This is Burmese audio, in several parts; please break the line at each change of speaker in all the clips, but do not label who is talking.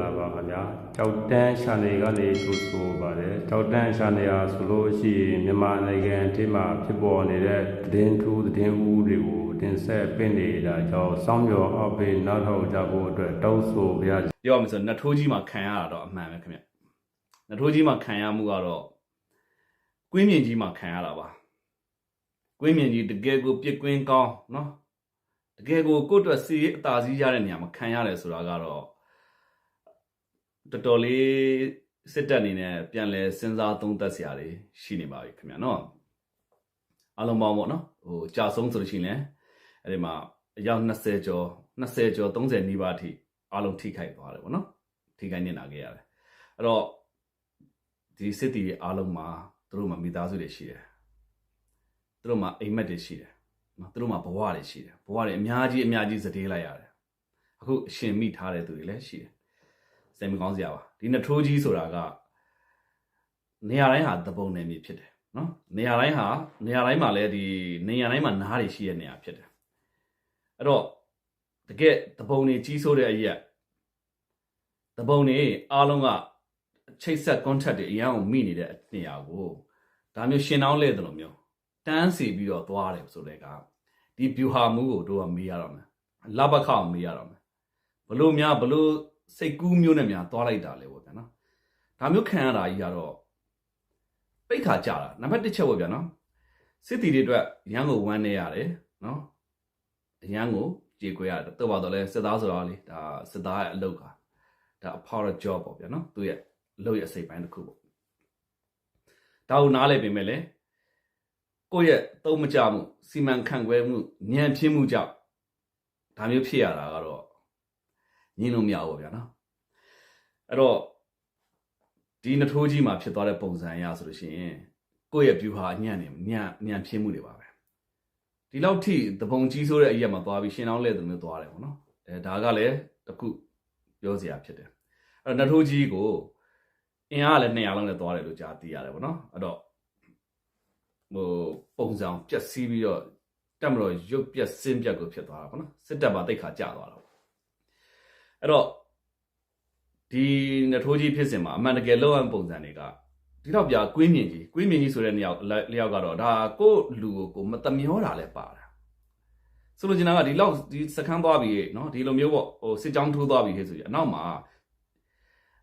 လာပါခင်ဗျာကြောက်တန်းရှာနေကနေဆိုဆိုပါတယ်ကြောက်တန်းရှာနေဟာဆိုလို့ရှိရင်မြန်မာနိုင်ငံထိမှဖြစ်ပေါ်နေတဲ့သတင်းထူးသတင်းဦးတွေကိုတင်ဆက်ပင့်နေတာကြောင့်စောင်းမြော်အောက်ပေနောက်ထောက်ကြဖို့အတွက်တောင်းဆိုပါရစေ
ပြောမှဆိုနှထိုးကြီးမှာခံရတာတော့အမှန်ပဲခင်ဗျနှထိုးကြီးမှာခံရမှုကတော့ကွင်းမြင့်ကြီးမှာခံရတာပါကွင်းမြင့်ကြီးတကယ်ကိုပြစ်ကွင်းကောင်းနော်တကယ်ကိုကိုယ့်အတွက်စီးရအသာစီးရတဲ့နေရာမှာခံရတယ်ဆိုတာကတော့ တော်တော်လေးစစ်တပ်အနေနဲ့ပြန်လဲစဉ်းစားသုံးသပ်စရာတွေရှိနေပါပြီခင်ဗျာနော်အလုံးပေါင်းပေါ့နော်ဟိုကြာဆုံးဆိုလို့ရှိရင်လည်းအဲ့ဒီမှာအယောက်20ကျော်20ကျော်30နီးပါးအထိအလုံးထိခိုက်သွားတယ်ပေါ့နော်ထိခိုက်နေတာခဲ့ရတယ်အဲ့တော့ဒီစစ်တီတွေအလုံးမှာသူတို့မှာမိသားစုတွေရှိတယ်သူတို့မှာအိမ်မက်တွေရှိတယ်နော်သူတို့မှာဘဝတွေရှိတယ်ဘဝတွေအများကြီးအများကြီးစတဲ့လိုက်ရတယ်အခုအရှင်မိထားတဲ့သူတွေလည်းရှိတယ် စိတ်မကောင်းစရာပါဒီနထိုးကြီးဆိုတာကနေရာတိုင်းဟာသဘုံနယ်မြေဖြစ်တယ်နော်နေရာတိုင်းဟာနေရာတိုင်းမှာလည်းဒီနေရာတိုင်းမှာနားတွေရှိတဲ့နေရာဖြစ်တယ်အဲ့တော့တကယ်သဘုံတွေကြီးဆိုးတဲ့အရက်သဘုံတွေအားလုံးကချိတ်ဆက် contact တွေအရန်ကိုမိနေတဲ့နေရာကိုဒါမျိုးရှင်းအောင်လဲတယ်လို့မျိုးတန်းစီပြီးတော့သွားတယ်ဆိုတဲ့ကဒီ view ဟာမှုကိုတို့ကမေးရတော့မယ်လဘခအောင်မေးရတော့မယ်ဘလို့များဘလို့ စိတ်ကူးမျိုးနဲ့များသွားလိုက်တာလေပေါ့ဗျာနော်ဒါမျိုးခံရတာကြီးကတော့ပိတ်ခါကြတာနံပါတ်1ချက်ပေါ့ဗျာနော်စစ်တီတွေအတွက်ရန်ကိုဝမ်းနေရတယ်နော်အရန်ကိုကြေကွေရတယ်တော့ပါတော့လဲစစ်သားဆိုတာလေဒါစစ်သားရဲ့အလုပ်ကဒါ a part of job ပေါ့ဗျာနော်သူရဲ့အလုပ်ရဲ့အစိပ်ပိုင်းတစ်ခုပေါ့ဒါကိုနားလည်ပြင်မဲ့လေကိုယ့်ရဲ့သုံးမကြမှုစီမံခန့်ခွဲမှုဉာဏ်ဖြစ်မှုကြောင့်ဒါမျိုးဖြစ်ရတာကတော့ ညင်းလို့မရဘူးဗျာနော်အဲ့တော့ဒီနထိုးကြီးမှာဖြစ်သွားတဲ့ပုံစံအရဆိုလို့ရှိရင်ကိုယ့်ရဲ့ view ဟာအညံ့နေညံ့ညံ့ဖြစ်မှုတွေပါပဲဒီလောက်ထိသဘုံကြီးဆိုတဲ့အရက်မှာသွားပြီးရှင်းအောင်လဲတယ်မျိုးသွားတယ်ပေါ့နော်အဲဒါကလည်းတစ်ခုပြောစရာဖြစ်တယ်အဲ့တော့နထိုးကြီးကိုအင်အားကလည်း200လောက်နဲ့သွားတယ်လို့ကြားသိရတယ်ပေါ့နော်အဲ့တော့ဟိုပုံစံပြက်စီးပြီးတော့တက်မလို့ရုပ်ပြက်စင်းပြက်ကိုဖြစ်သွားတာပေါ့နော်စစ်တပ်ပါတိတ်ခါကျသွားတာပေါ့ အဲ့တော့ဒီနထိုးကြီးဖြစ်စဉ်မှာအမှန်တကယ်လောက်အောင်ပုံစံတွေကဒီတော့ပြကွင်းမြင်ကြီးကွင်းမြင်ကြီးဆိုတဲ့နေရာလျောက်ကတော့ဒါကိုယ့်လူကိုကိုမတမျောတာလည်းပါတာဆိုလိုချင်တာကဒီလောက်ဒီစကန်းသွားပြီเนาะဒီလိုမျိုးပေါ့ဟိုစစ်ကြောင်းထိုးသွားပြီဆိုရင်အနောက်မှာ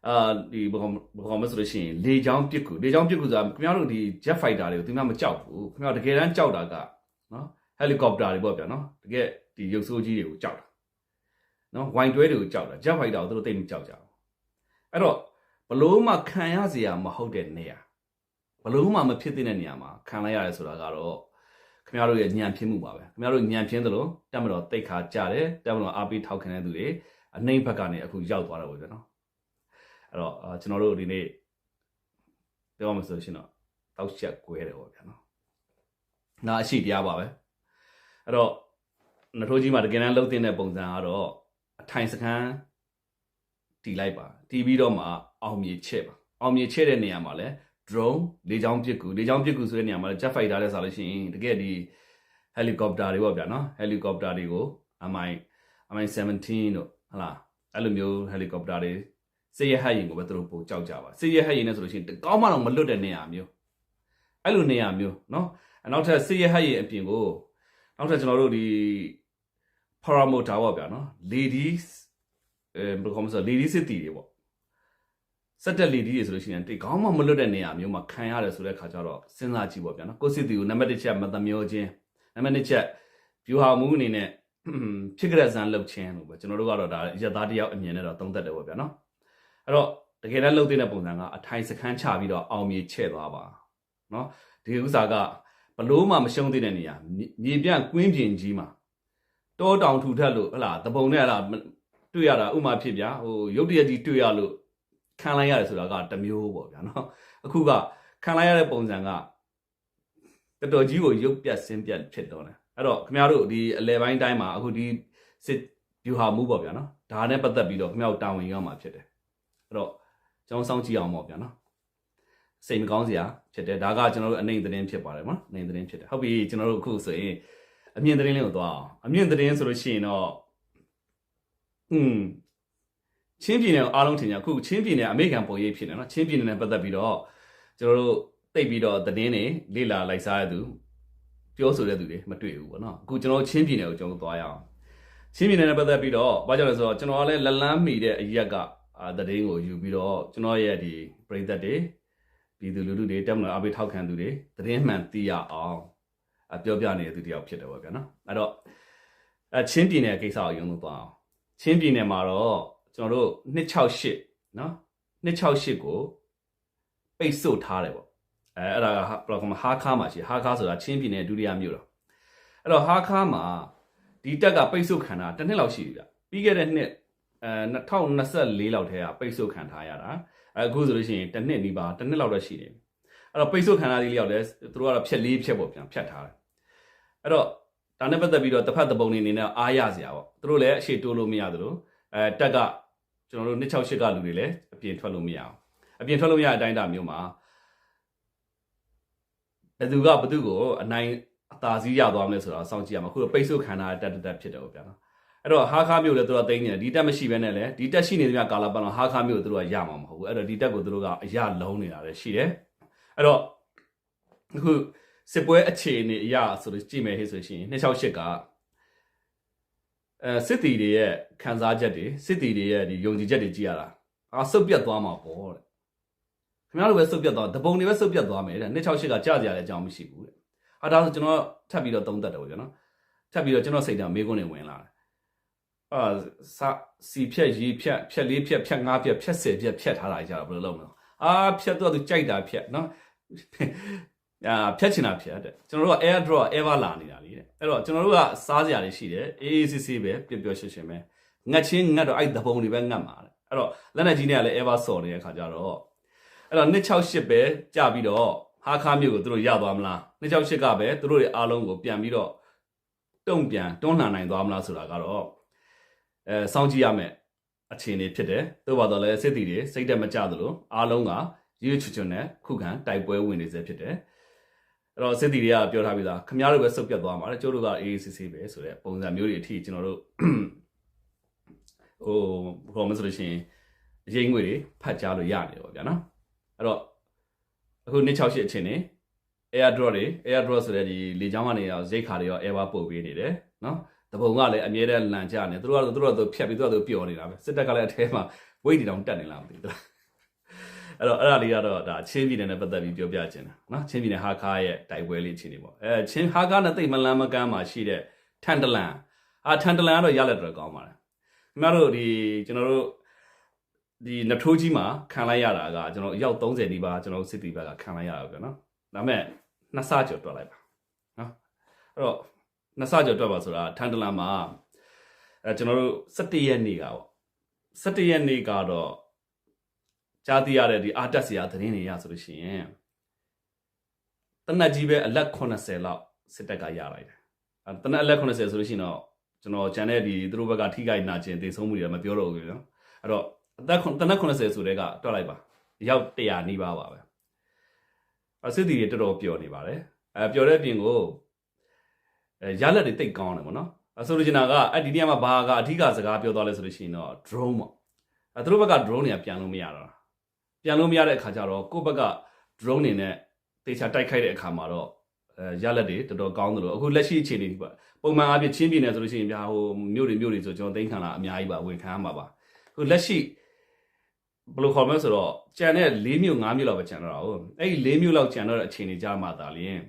အာဒီဘကောင်ဘကောင်မဆိုလို့ရှိရင်လေချောင်းပစ်ကူလေချောင်းပစ်ကူဆိုတာခင်ဗျားတို့ဒီ jet fighter တွေကိုသူများမကြောက်ဘူးခင်ဗျားတကယ်တမ်းကြောက်တာကနော် helicopter တွေပေါ့ဗျာနော်တကယ်ဒီရုပ်ဆိုးကြီးတွေကိုကြောက်တာ နော်ဝိုင်တွဲတွေကိုကြောက်တာ jet fighter ကိုသူတို့တိတ်မကြောက်ကြဘူးအဲ့တော့ဘလို့မှခံရစရာမဟုတ်တဲ့နေရာဘလို့မှမဖြစ်တဲ့နေရာမှာခံလိုက်ရတယ်ဆိုတာကတော့ခင်ဗျားတို့ရဲ့ညံဖြစ်မှုပါပဲခင်ဗျားတို့ညံပြင်းသလိုတက်မတော်တိတ်ခါကြတယ်တက်မတော်အားပေးထောက်ခံတဲ့သူတွေအနှိမ့်ဘက်ကနေအခုရောက်သွားတော့ဗျာနော်အဲ့တော့အာကျွန်တော်တို့ဒီနေ့ပြောမှဆိုရှင်တော့တောက်ချက်ကွဲတယ်ပေါ့ဗျာနော်နာအရှိတရားပါပဲအဲ့တော့နထိုးကြီးမှာတကယ်တမ်းလှုပ်တဲ့ပုံစံကတော့အ ထိုင်စခန်းတီလိုက်ပါတီးပြီးတော့မှအောင်မြေချက်ပါအောင်မြေချက်တဲ့နေရာမှာလဲ drone လေကြောင်းပစ်ကူလေကြောင်းပစ်ကူဆိုတဲ့နေရာမှာလဲ jet fighter လဲဆိုလို့ရှိရင်တကယ်ဒီ helicopter တွေပေါ့ဗျာနော် helicopter တွေကို MI MI 17တို့ဟလာအဲ့လိုမျိုး helicopter တွေစစ်ရဟတ်ရင်ကိုပဲသူတို့ပိုကြောက်ကြပါစစ်ရဟတ်ရင်နဲ့ဆိုလို့ရှိရင်တကောင်းမှတော့မလွတ်တဲ့နေရာမျိုးအဲ့လိုနေရာမျိုးเนาะနောက်ထပ်စစ်ရဟတ်ရင်အပြင်ကိုနောက်ထပ်ကျွန်တော်တို့ဒီ paramotor ပေါ့ဗျာနော် ladies အဲဘယ်လိုခေါ်မလဲ ladies စစ်တီတွေပေါ့စက်တက် ladies တွေဆိုလို့ရှိရင်တိတ်ခေါင်းမမလွတ်တဲ့နေရာမျိုးမှာခံရတယ်ဆိုတဲ့ခါကျတော့စဉ်းစားကြည့်ပေါ့ဗျာနော်ကိုစစ်တီကိုနံပါတ်1ချက်မသမယောခြင်းနံပါတ်2ချက်ဗျူဟာမှုအနေနဲ့ဖြစ်ကြတဲ့ဇန်လှုပ်ခြင်းလို့ပဲကျွန်တော်တို့ကတော့ဒါရက်သားတယောက်အမြင်နဲ့တော့သုံးသက်တယ်ပေါ့ဗျာနော်အဲ့တော့တကယ်တမ်းလှုပ်တဲ့ပုံစံကအထိုင်စခန်းချပြီးတော့အောင်မြေချဲ့သွားပါနော်ဒီဥစ္စာကဘလို့မှမရှုံးသေးတဲ့နေရာမြေပြန့်ကွင်းပြင်ကြီးမှာ တောတောင်ထူထက်လို့ဟလာတပုံနဲ့ဟလာတွေ့ရတာဥမာဖြစ်ဗျာဟိုရုပ်တရက်ကြီးတွေ့ရလို့ခံလိုက်ရတယ်ဆိုတာကတမျိုးပေါ့ဗျာနော်အခုကခံလိုက်ရတဲ့ပုံစံကတော်တော်ကြီးကိုရုပ်ပြတ်ဆင်းပြတ်ဖြစ်တော့တယ်အဲ့တော့ခင်ဗျားတို့ဒီအလဲပိုင်းတိုင်းမှာအခုဒီစစ်ဗျူဟာမှုပေါ့ဗျာနော်ဒါနဲ့ပတ်သက်ပြီးတော့ခင်ဗျားတို့တာဝန်ရမှာဖြစ်တယ်အဲ့တော့ကျွန်တော်စောင့်ကြည့်အောင်ပေါ့ဗျာနော်စိတ်မကောင်းစရာဖြစ်တယ်ဒါကကျွန်တော်တို့အနေသတင်းဖြစ်ပါတယ်နော်အနေသတင်းဖြစ်တယ်ဟုတ်ပြီကျွန်တော်တို့အခုဆိုရင် အမြင့်သတင်းလေးကိုသွားအောင်အမြင့်သတင်းဆိုလို့ရှိရင်တော့อืมချင်းပြည်နယ်ကိုအားလုံးထင်ကြအခုချင်းပြည်နယ်အမေရိကန်ပုံရိပ်ဖြစ်နေနော်ချင်းပြည်နယ်နဲ့ပတ်သက်ပြီးတော့ကျွန်တော်တို့တိတ်ပြီးတော့သတင်းတွေလေ့လာလိုက်စားရသူပြောဆိုတဲ့သူတွေမတွေ့ဘူးပေါ့နော်အခုကျွန်တော်ချင်းပြည်နယ်ကိုကျွန်တော်သွားရအောင်ချင်းပြည်နယ်နဲ့ပတ်သက်ပြီးတော့ဘာကြောင့်လဲဆိုတော့ကျွန်တော်ကလည်းလက်လန်းမီတဲ့အရက်ကအာသတင်းကိုယူပြီးတော့ကျွန်တော်ရဲ့ဒီပြည်သက်တွေပြည်သူလူထုတွေတက်မလို့အပိထောက်ခံသူတွေသတင်းမှန်သိရအောင်အ ပြောပြနေတဲ့သူတယောက်ဖြစ်တယ်ပေါ့ဗျာနော်အဲ့တော့အချင်းပြည်နယ်ကိစ္စကိုယုံလို့သွားအောင်ချင်းပြည်နယ်မှာတော့ကျွန်တော်တို့268နော်268ကိုပိတ်ဆို့ထားတယ်ပေါ့အဲအဲ့ဒါကဘယ်လိုခေါ်မလဲဟာခါမှာရှိဟာခါဆိုတာချင်းပြည်နယ်ဒုတိယမြို့တော့အဲ့တော့ဟာခါမှာဒီတက်ကပိတ်ဆို့ခံတာတစ်နှစ်လောက်ရှိပြီဗျပြီးခဲ့တဲ့နှစ်အဲ2024လောက်ထဲကပိတ်ဆို့ခံထားရတာအခုဆိုလို့ရှိရင်တစ်နှစ်နီးပါးတစ်နှစ်လောက်တော့ရှိနေပြီ အဲ့တော့ပိတ်ဆို့ခံရသေးလျောက်လဲသူတို့ကတော့ဖြက်လေးဖြက်ပေါ့ပြန်ဖြတ်ထားတယ်အဲ့တော့ဒါနဲ့ပတ်သက်ပြီးတော့တစ်ဖက်တစ်ပုံနေနေနဲ့အားရစရာပေါ့သူတို့လည်းအရှိတိုးလို့မရသလိုအဲတက်ကကျွန်တော်တို့268ကလူတွေလည်းအပြင်ထွက်လို့မရအောင်အပြင်ထွက်လို့မရတဲ့အတိုင်းအတာမျိုးမှာဘယ်သူကဘသူကိုအနိုင်အသာစီးရသွားမလဲဆိုတာစောင့်ကြည့်ရမှာအခုတော့ပိတ်ဆို့ခံတာတက်တက်တက်ဖြစ်တယ်ပေါ့ဗျာနော်အဲ့တော့ဟာခါမျိုးလည်းသူတို့သိနေတယ်ဒီတက်မရှိဘဲနဲ့လည်းဒီတက်ရှိနေသမျှကာလာပတ်တော့ဟာခါမျိုးသူတို့ကရမှာမဟုတ်ဘူးအဲ့တော့ဒီတက်ကိုသူတို့ကအရလုံးနေတာလည်းရှိတယ် အဲ့တော့အခုစစ်ပွဲအခြေအနေအရဆိုလို့ကြည့်မယ်ဟဲ့ဆိုရှင်268ကအဲစစ်တီတွေရဲ့ခံစားချက်တွေစစ်တီတွေရဲ့ဒီယုံကြည်ချက်တွေကြည့်ရတာအာစုပ်ပြတ်သွားမှာပေါ့တဲ့ခင်ဗျားတို့ပဲစုပ်ပြတ်သွားတပုံတွေပဲစုပ်ပြတ်သွားမယ်တဲ့268ကကြာကြရတဲ့အကြောင်းမရှိဘူးတဲ့ဟာဒါဆိုကျွန်တော်ထပ်ပြီးတော့သုံးသက်တယ်ပေါ့ဗျာနော်ထပ်ပြီးတော့ကျွန်တော်စိတ်ထဲမေးခွန်းတွေဝင်လာတယ်အာစာစီဖြက်ရေးဖြက်ဖြက်လေးဖြက်ဖြက်ငါးဖြက်ဖြက်ဆယ်ဖြက်ဖြက်ထားတာကြတော့ဘယ်လိုလုပ်မလဲအာဖြက်တော့သူကြိုက်တာဖြက်နော် အာဖြက်ချင်တာဖြက်တဲ့ကျွန်တော်တို့က air drop ever လာနေတာလေတဲ့အဲ့တော့ကျွန်တော်တို့ကစားစရာတွေရှိတယ်အေးအေးဆေးဆေးပဲပျော်ပျော်ရွှင်ရွှင်ပဲငတ်ချင်းငတ်တော့အဲ့တပုံတွေပဲငတ်မှာတဲ့အဲ့တော့လက်နက်ကြီးနဲ့လည်း ever စော်နေတဲ့ခါကျတော့အဲ့တော့268ပဲကြာပြီးတော့ဟာခါမျိုးကိုသူတို့ရသွားမလား268ကပဲသူတို့တွေအားလုံးကိုပြန်ပြီးတော့တုံ့ပြန်တွန်းလှန်နိုင်သွားမလားဆိုတာကတော့အဲစောင့်ကြည့်ရမယ်အခြေအနေဖြစ်တယ်သို့ပါတော့လည်းစစ်တီတွေစိတ်တက်မကြသလိုအားလုံးက ရွရွချွချွနဲ့ခုခံတိုက်ပွဲဝင်နေစေဖြစ်တယ်အဲ့တော့စစ်တီတွေကပြောထားပြီးသားခမားတို့ပဲစုပ်ပြတ်သွားမှာလေကျိုးတို့ကအေးအေးဆေးဆေးပဲဆိုတဲ့ပုံစံမျိုးတွေအထိကျွန်တော်တို့ဟိုဘာမှမဆိုလို့ရှိရင်အရင်ငွေတွေဖတ်ကြားလို့ရနေတော့ဗျာနော်အဲ့တော့အခု268အချင်းနေ airdrop တွေ airdrop ဆိုတဲ့ဒီလေချောင်းကနေရောရိတ်ခါတွေရော air ပို့ပေးနေတယ်နော်တပုံကလည်းအမြဲတမ်းလန်ကြနေသူတို့ကတော့သူတို့ကတော့ဖြတ်ပြီးသူတို့ကပျော်နေတာပဲစစ်တပ်ကလည်းအထဲမှာ weight တွေတောင်တက်နေလားမသိဘူး အဲ့တော့အဲ့ဒါလေးကတော့ဒါချင်းပြည်နယ်နဲ့ပတ်သက်ပြီးပြောပြချင်တာနော်ချင်းပြည်နယ်ဟာခါရဲ့တိုက်ပွဲလေးချင်းနေပေါ့အဲချင်းဟာခါနဲ့တိတ်မလန်းမကန်းမှာရှိတဲ့ထန်တလန်အာထန်တလန်ကတော့ရလက်တော့ကောင်းပါတယ်ခင်ဗျားတို့ဒီကျွန်တော်တို့ဒီနထိုးကြီးမှာခံလိုက်ရတာကကျွန်တော်အယောက်30နီးပါးကျွန်တော်စစ်တီဘက်ကခံလိုက်ရတာပဲနော်ဒါပေမဲ့နှစ်ဆကျော်တွက်လိုက်ပါနော်အဲ့တော့နှစ်ဆကျော်တွက်ပါဆိုတာထန်တလန်မှာအဲကျွန်တော်တို့17ရက်နေ့ကပေါ့17ရက်နေ့ကတော့ ကြားသိရတဲ့ဒီအာတက်စရာသတင်းတွေရဆိုလို့ရှိရင်တနက်ကြီးပဲအလက်80လောက်စစ်တပ်ကရလိုက်တယ်အဲတနက်အလက်80ဆိုလို့ရှိရင်တော့ကျွန်တော်ဂျန်တဲ့ဒီသူတို့ဘက်ကထိခိုက်နာကျင်သေဆုံးမှုတွေမပြောတော့ဘူးနော်အဲ့တော့အသက်တနက်80ဆိုတဲ့ကတွက်လိုက်ပါရောက်100နီးပါးပါပဲအစစ်တီတွေတော်တော်ပျော်နေပါတယ်အဲပျော်တဲ့အပြင်ကိုအဲရလက်တွေတိတ်ကောင်းတယ်ပေါ့နော်အဆိုလိုချင်တာကအဲ့ဒီနေရာမှာဘာကအဓိကစကားပြောသွားလဲဆိုလို့ရှိရင်တော့ drone ပေါ့အဲသူတို့ဘက်က drone တွေကပြန်လို့မရတော့ ပြန်လို့မရတဲ့အခါကျတော့ကိုယ့်ဘက်က drone တွေနဲ့တေချာတိုက်ခိုက်တဲ့အခါမှာတော့အဲရလက်တွေတော်တော်ကောင်းတယ်လို့အခုလက်ရှိအခြေအနေဒီပါပုံမှန်အားဖြင့်ချင်းပြည်နယ်ဆိုလို့ရှိရင်ဗျာဟိုမြို့တွေမြို့တွေဆိုကျွန်တော်သိမ်းခံလာအများကြီးပါဝင်ခံရမှာပါအခုလက်ရှိဘယ်လိုခေါ်မလဲဆိုတော့ကြံတဲ့၄မြို့၅မြို့လောက်ပဲကြံတော့တာဟုတ်အဲ့ဒီ၄မြို့လောက်ကြံတော့တဲ့အခြေအနေကြမှာသာလျင်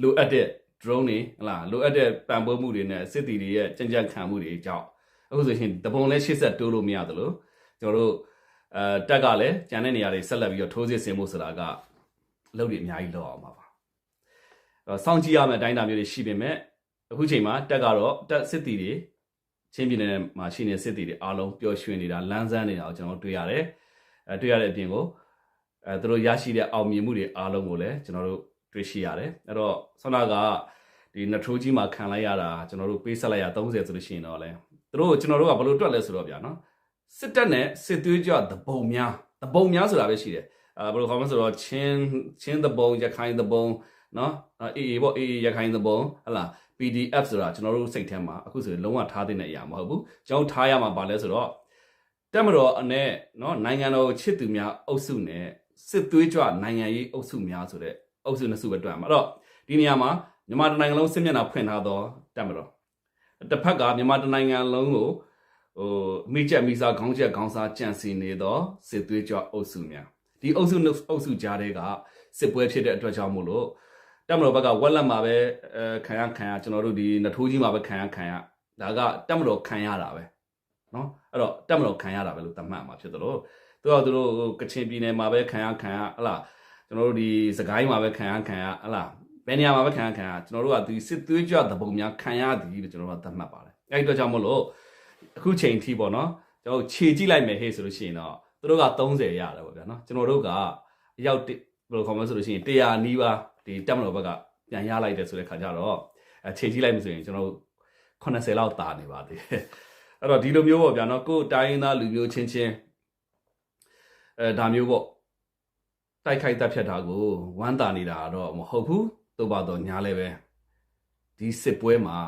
လိုအပ်တဲ့ drone တွေဟလာလိုအပ်တဲ့ပံ့ပိုးမှုတွေနဲ့စစ်တီတွေရဲ့ကြံ့ကြံ့ခံမှုတွေကြောင့်အခုဆိုရင်တပုံလဲရှေ့ဆက်တိုးလို့မရသလိုကျွန်တော်တို့ အဲတက်ကလည်းကြံတဲ့နေရာတွေဆက်လက်ပြီးတော့ထိုးစစ်ဆင်မှုဆိုတာကအလုပ်တွေအများကြီးလုပ်အောင်ပါပါအဲစောင့်ကြည့်ရမယ့်အတိုင်းအတာမျိုးတွေရှိပေမဲ့အခုချိန်မှာတက်ကတော့တက်စစ်တီတွေချင်းပြည်နယ်မှာရှိနေစစ်တီတွေအားလုံးပျော်ရွှင်နေတာလန်းဆန်းနေတာကိုကျွန်တော်တွေ့ရတယ်အဲတွေ့ရတဲ့အပြင်ကိုအဲသူတို့ရရှိတဲ့အောင်မြင်မှုတွေအားလုံးကိုလည်းကျွန်တော်တို့တွေ့ရှိရတယ်အဲ့တော့ဆောနာကဒီနထိုးကြီးမှာခံလိုက်ရတာကျွန်တော်တို့ပေးဆက်လိုက်ရ30ဆိုလို့ရှိရင်တော့လေသူတို့ကျွန်တော်တို့ကဘယ်လိုတွက်လဲဆိုတော့ဗျာနော် စစ်တပ်နဲ့စစ်သွေးကြတပုံများတပုံများဆိုတာပဲရှိတယ်အာဘယ်လိုခေါ်မလဲဆိုတော့ချင်းချင်းတပုံရခိုင်တပုံနော်အေးအေးပေါ့အေးရခိုင်တပုံဟလာ PDF ဆိုတာကျွန်တော်တို့စိတ်ထဲမှာအခုဆိုရင်လုံးဝထားတဲ့အရာမဟုတ်ဘူးကျွန်တော်ထားရမှာပါလဲဆိုတော့တက်မတော်အနဲ့နော်နိုင်ငံတော်ချစ်သူများအုပ်စုနဲ့စစ်သွေးကြွနိုင်ငံရေးအုပ်စုများဆိုတဲ့အုပ်စုနှစ်စုပဲတွေ့ရမှာအဲ့တော့ဒီနေရာမှာမြန်မာတိုင်းနိုင်ငံလုံးစစ်မျက်နှာဖွင့်ထားတော့တက်မတော်တစ်ဖက်ကမြန်မာတိုင်းနိုင်ငံလုံးကို ဟိုမိချက်မိစားခေါင်းချက်ခေါင်းစားကြံစီနေတော့စစ်သွေးကြွအုပ်စုများဒီအုပ်စုနှစ်အုပ်စုကြားတဲ့ကစစ်ပွဲဖြစ်တဲ့အတွက်ကြောင့်မို့လို့တက်မတော်ဘက်ကဝက်လက်မှာပဲအဲခံရခံရကျွန်တော်တို့ဒီနထိုးကြီးမှာပဲခံရခံရဒါကတက်မတော်ခံရတာပဲနော်အဲ့တော့တက်မလို့ခံရတာပဲလို့သတ်မှတ်မှာဖြစ်တယ်လို့သူကသူတို့ကချင်ပြည်နယ်မှာပဲခံရခံရဟလာကျွန်တော်တို့ဒီစကိုင်းမှာပဲခံရခံရဟလာဘယ်နေရာမှာပဲခံရခံရကျွန်တော်တို့ကဒီစစ်သွေးကြွသဘုံများခံရသည်လို့ကျွန်တော်တို့ကသတ်မှတ်ပါတယ်အဲ့ဒီတော့ကြောင့်မို့လို့ အခုချိန်ထိပေါ့နော်ကျွန်တော်ခြေကြည့်လိုက်မယ်ဟေ့ဆိုလို့ရှိရင်တော့သူတို့က30ရတယ်ပေါ့ဗျာနော်ကျွန်တော်တို့ကအရောက်ဘယ်လိုခေါ်မလဲဆိုလို့ရှိရင်100နီးပါးဒီတက်မလို့ဘက်ကပြန်ရလိုက်တယ်ဆိုတဲ့ခါကျတော့အဲခြေကြည့်လိုက်မှဆိုရင်ကျွန်တော်တို့80လောက်တာနေပါသေးတယ်အဲ့တော့ဒီလိုမျိုးပေါ့ဗျာနော်ကိုယ်တိုင်းရင်းသားလူမျိုးချင်းချင်းအဲဒါမျိုးပေါ့တိုက်ခိုက်တပ်ဖြတ်တာကိုဝမ်းတာနေတာတော့မဟုတ်ဘူးသို့ပါတော့ညာလည်းပဲဒီစစ်ပွဲမှာ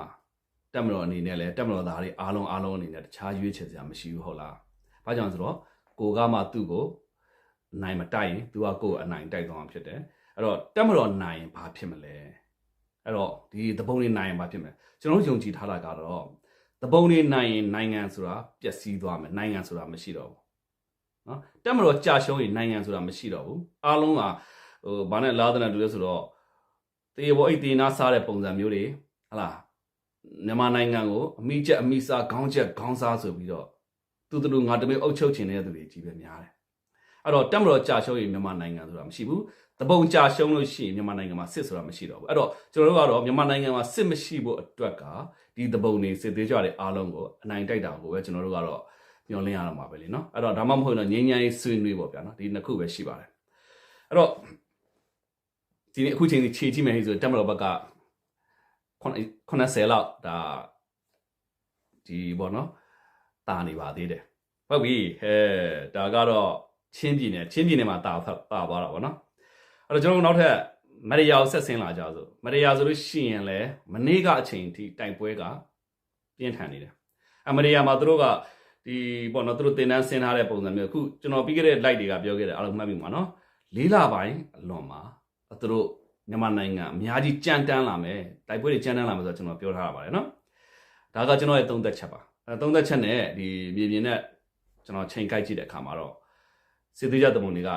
တက်မတော်အနေနဲ့လည်းတက်မတော်သားတွေအားလုံးအားလုံးအနေနဲ့တခြားရွေးချယ်စရာမရှိဘူးဟုတ်လား။ဘာကြောင့်ဆိုတော့ကိုကမှသူ့ကိုနိုင်မတိုက်ရင် तू ကကိုယ်အနိုင်တိုက်သွားမှာဖြစ်တယ်။အဲ့တော့တက်မတော်နိုင်ရင်ဘာဖြစ်မလဲ။အဲ့တော့ဒီသဘုံတွေနိုင်ရင်ဘာဖြစ်မလဲ။ကျွန်တော်ယုံကြည်ထားတာကတော့သဘုံတွေနိုင်ရင်နိုင်ငံဆိုတာပျက်စီးသွားမယ်နိုင်ငံဆိုတာမရှိတော့ဘူး။နော်တက်မတော်ကြာရှုံးရင်နိုင်ငံဆိုတာမရှိတော့ဘူး။အားလုံးကဟိုဘာနဲ့လာသနာတူလဲဆိုတော့တေဘောအိတ်တေနာစားတဲ့ပုံစံမျိုးတွေဟလား မြန်မာနိုင်ငံကိုအမိချက်အမိစားခေါင်းချက်ခေါင်းစားဆိုပြီးတော့သူတို့ငါတမင်အုပ်ချုပ်ခြင်းတဲ့သူတွေကြီးပဲများတယ်အဲ့တော့တက်မတော်ကြာရှုံးရင်မြန်မာနိုင်ငံဆိုတာမရှိဘူးတပုံကြာရှုံးလို့ရှိရင်မြန်မာနိုင်ငံမှာစစ်ဆိုတာမရှိတော့ဘူးအဲ့တော့ကျွန်တော်တို့ကတော့မြန်မာနိုင်ငံမှာစစ်မရှိဖို့အတွက်ကဒီတပုံနေစစ်သေးကြတဲ့အားလုံးကိုအနိုင်တိုက်တာကိုပဲကျွန်တော်တို့ကတော့ညှော်လင့်ရတော့မှာပဲလीเนาะအဲ့တော့ဒါမှမဟုတ်ရင်တော့ငြိမ်းချမ်းရေးဆွေးနွေးပေါ့ဗျာเนาะဒီနှစ်ခုပဲရှိပါတယ်အဲ့တော့ဒီနေ့အခုချိန်ကြီးခြေကြည့်မယ်ဟိဆိုတက်မတော်ဘက်က 90လောက်ဒါဒီပေါ့နော်တာနေပါသေးတယ်ဟုတ်ပြီဟဲဒါကတော့ချင်းပြည်နယ်ချင်းပြည်နယ်မှာတာတာသွားတာပေါ့နော်အဲ့တော့ကျွန်တော်နောက်ထပ်မရယာကိုဆက်ဆင်းလာကြဆိုမရယာဆိုလို့ရှိရင်လည်းမနေ့ကအချိန်ထိတိုက်ပွဲကပြင်းထန်နေတယ်အမရယာမှာသူတို့ကဒီပေါ့နော်သူတို့တင်တန်းဆင်းထားတဲ့ပုံစံမျိုးအခုကျွန်တော်ပြီးခဲ့တဲ့ live တွေကပြောခဲ့တယ်အားလုံးမှတ်မိမှာနော်လေးလပိုင်းအလွန်မှာသူတို့ မြန်မာနိုင်ငံအများကြီးကြမ်းတမ်းလာမယ်တိုက်ပွဲတွေကြမ်းတမ်းလာမယ်ဆိုတော့ကျွန်တော်ပြောထားတာပါတယ်နော်ဒါကကျွန်တော်ရဲ့သုံးသက်ချက်ပါအဲသုံးသက်ချက်နဲ့ဒီမြေပြင်နဲ့ကျွန်တော်ချိန်ကိုက်ကြည့်တဲ့အခါမှာတော့စစ်သေးကြတဲ့ပုံတွေက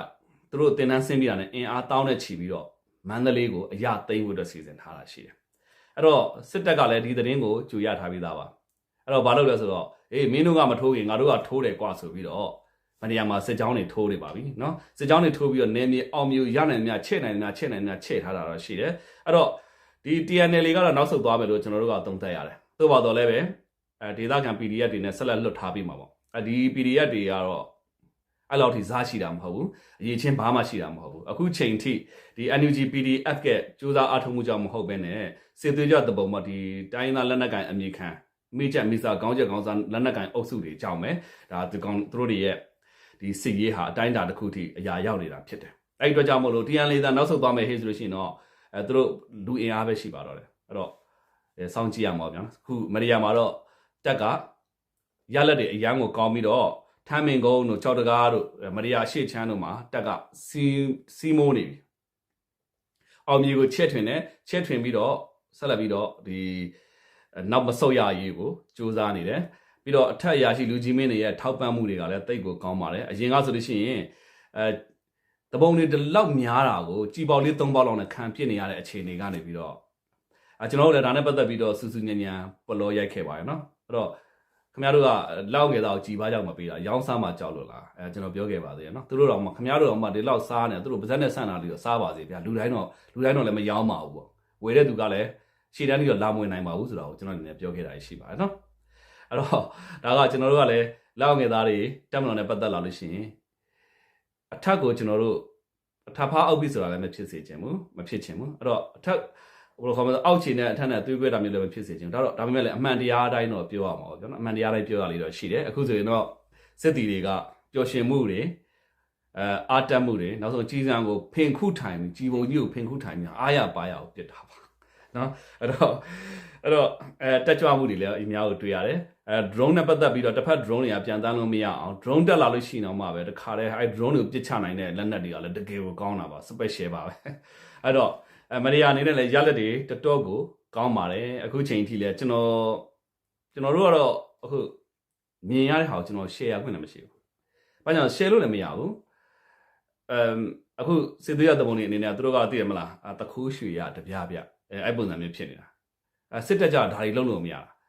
သူတို့တင်တန်းဆင်းပြီးတာနဲ့အင်အားတောင်းနဲ့ချီပြီးတော့မန္တလေးကိုအရသိမ်းဖို့အတွက်စီစဉ်ထားတာရှိတယ်။အဲ့တော့စစ်တပ်ကလည်းဒီသတင်းကိုကြိုရထားပြီးသားပါ။အဲ့တော့ဘာလုပ်လဲဆိုတော့အေးမင်းတို့ကမထိုးခင်ငါတို့ကထိုးတယ်ကွာဆိုပြီးတော့ မနေရာမှာစစ်ကြောင်းတွေထိုးနေပါပြီနော်။စစ်ကြောင်းတွေထိုးပြီးတော့နေမြေအောင်မျိုးရနိုင်များချက်နိုင်များချက်နိုင်များချက်ထားတာတော့ရှိတယ်။အဲ့တော့ဒီ TNL ကတော့နောက်ဆုတ်သွားမယ်လို့ကျွန်တော်တို့ကသုံးသပ်ရတယ်။သို့ပါတော့လည်းပဲအဲဒေသခံ PDF တွေနဲ့ဆက်လက်လွတ်ထားပြီးမှာပေါ့။အဲဒီ PDF တွေကတော့အဲ့လောက်ထိစားရှိတာမဟုတ်ဘူးအရေးချင်းဘာမှရှိတာမဟုတ်ဘူးအခုချိန်ထိဒီ NUG PDF ကစူးစမ်းအားထုတ်မှုကြောင့်မဟုတ်ဘဲနဲ့စစ်သွေးကြတဲ့ပုံမှာဒီတိုင်းသားလက်နက်ကန်အမိခံမိချက်မိစာကောင်းချက်ကောင်းစားလက်နက်ကန်အုပ်စုတွေကြောင့်ပဲဒါဒီကောင်သူတို့တွေရဲ့ ဒီစစ်ရေးဟာအတိုင်းအတာတစ်ခုထိအရာရောက်နေတာဖြစ်တယ်အဲ့ဒီအတွက်ကြောင့်မို့လို့ TN လေးသာနောက်ဆုတ်သွားမယ်ဟေ့ဆိုလို့ရှိရင်တော့အဲသူတို့လူအင်အားပဲရှိပါတော့တယ်အဲ့တော့အဲစောင့်ကြည့်ရမှာဗျာအခုမရိယာမှာတော့တက်ကရလက်တွေအရန်ကိုကောင်းပြီးတော့ထမ်းမင်ကုန်းတို့ကြောက်တကားတို့မရိယာရှေ့ချမ်းတို့မှာတက်ကစီစီမိုးနေပြီအောင်မြေကိုချက်ထွင်တယ်ချက်ထွင်ပြီးတော့ဆက်လက်ပြီးတော့ဒီနောက်မဆုတ်ရရေးကိုစူးစမ်းနေတယ် ပြီးတော့အထက်အရာရှိလူကြီးမင်းတွေရဲ့ထောက်ပံ့မှုတွေကလည်းတိတ်ကိုကောင်းပါတယ်အရင်ကဆိုလို့ရှိရင်အဲတပုံတွေဒီလောက်များတာကိုကြည်ပေါလေး၃ပေါက်လောက်နဲ့ခံပြစ်နေရတဲ့အခြေအနေကနေပြီးတော့အဲကျွန်တော်တို့လည်းဒါနဲ့ပတ်သက်ပြီးတော့စူးစူးညံ့ညံ့ပလောရိုက်ခဲ့ပါတယ်နော်အဲ့တော့ခင်ဗျားတို့ကလောက်ငယ်တော့ကြည်ပါကြောက်မပေးတာရောင်းစားမှကြောက်လို့လားအဲကျွန်တော်ပြောခဲ့ပါသေးတယ်နော်သူတို့တော့မှခင်ဗျားတို့တော့မှဒီလောက်စားနေသူတို့ပါဇက်နဲ့ဆန့်တာလေးတော့စားပါစေဗျာလူတိုင်းတော့လူတိုင်းတော့လည်းမရောင်းပါဘူးပေါ့ဝယ်တဲ့သူကလည်းရှေ့တန်းကြီးတော့လာမဝင်နိုင်ပါဘူးဆိုတော့ကျွန်တော်လည်းပြောခဲ့တာရှိပါတယ်နော် အဲ့တော့ဒါကကျွန်တော်တို့ကလည်းလောက်ငယ်သားတွေတက်မတော်နဲ့ပတ်သက်လာလို့ရှိရင်အထက်ကိုကျွန်တော်တို့အထဖားအောက်ပြီဆိုတာလည်းမဖြစ်စေချင်ဘူးမဖြစ်ချင်ဘူးအဲ့တော့အထက်ဘယ်လိုခေါ်မလဲအောက်ခြေနဲ့အထက်နဲ့သွေးကွဲတာမျိုးလည်းမဖြစ်စေချင်ဘူးဒါတော့ဒါပေမဲ့လည်းအမှန်တရားအတိုင်းတော့ပြောရမှာပေါ့ကျွန်တော်အမှန်တရားတိုင်းပြောရလိမ့်တော့ရှိတယ်အခုဆိုရင်တော့စစ်တီတွေကပျော်ရွှင်မှုတွေအဲအာတက်မှုတွေနောက်ဆုံးကြီးစံကိုဖင်ခုထိုင်ပြီးကြီးပုံကြီးကိုဖင်ခုထိုင်ပြီးအားရပါရအောင်ပြစ်တာပါ နော်အဲ့တော့အဲ့တော့အဲတက်ကြွမှုတွေလည်းအများကိုတွေ့ရတယ်အဲ drone နဲ့ပတ်သက်ပြီးတော့တစ်ဖက် drone တွေကပြန်တန်းလို့မရအောင် drone တက်လာလို့ရှိနေအောင်မှာပဲတခါတည်းအဲ drone တွေကိုပစ်ချနိုင်တဲ့လက်နက်တွေကလည်းတကယ်ကိုကောင်းတာပါ special ပါပဲအဲ့တော့အမရိယာအနေနဲ့လည်းရလက်တွေတော်တော်ကိုကောင်းပါတယ်အခုချိန်ထိလည်းကျွန်တော်ကျွန်တော်တို့ကတော့အခုမြင်ရတဲ့ဟာကိုကျွန်တော် share ခွင့်လည်းမရှိဘူး။ဘာကြောင့် share လို့လည်းမရဘူး။အမ်အခုစစ်သေးရတဲ့ပုံတွေအနေနဲ့သူတို့ကသိရမလား။အတခိုးရွှေရတပြားပြ အဲအဲ့ပုံစံမျိုးဖြစ်နေတာ။အဲစစ်တက်ကြဒါတွေလုံးလို့မရတာ။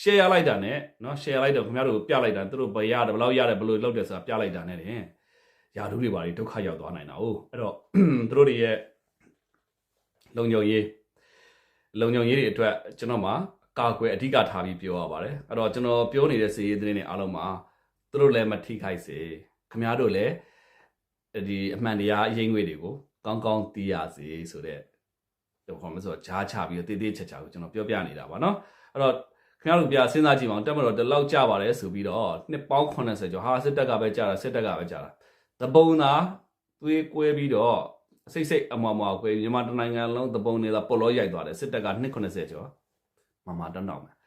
share လိုက်တာနဲ့နော် share လိုက်တော့ခင်ဗျားတို့ပြလိုက်တာသူတို့ဘယ်ရတယ်ဘယ်လောက်ရတယ်ဘယ်လိုလုပ်တယ်ဆိုတာပြလိုက်တာနဲ့တင်ယာဒူးတွေဘာတွေဒုက္ခရောက်သွားနိုင်တာ哦အဲ့တော့သူတို့တွေရဲ့လုံခြုံရေးလုံခြုံရေးတွေအတွက်ကျွန်တော်မှာကာကွယ်အဓိကထားပြီးပြောရပါတယ်အဲ့တော့ကျွန်တော်ပြောနေတဲ့စီရေးသတင်းတွေအားလုံးမှာသူတို့လည်းမထိခိုက်စေခင်ဗျားတို့လည်းဒီအမှန်တရားအရင်ငွေတွေကိုကောင်းကောင်းသိရစေဆိုတဲ့ ဟောမဆိုဂျားချပြီးတော့တေးသေးချာချာကိုကျွန်တော်ပြောပြနေတာပါနော်အဲ့တော့ခင်ဗျားတို့ပြစဉ်းစားကြည့်ပါအောင်တက်မတော်တလောက်ကြပါတယ်ဆိုပြီးတော့နှစ်ပေါင်း80ကျော်ဟာစစ်တပ်ကပဲကြတာစစ်တပ်ကပဲကြတာတပုံသာသွေးကွဲပြီးတော့စိတ်စိတ်အမောင်မောင်ကွဲမြန်မာတိုင်းနိုင်ငံလုံးတပုံနေတာပေါ်လို့ရိုက်သွားတယ်စစ်တပ်က290ကျော်မမတော့တော့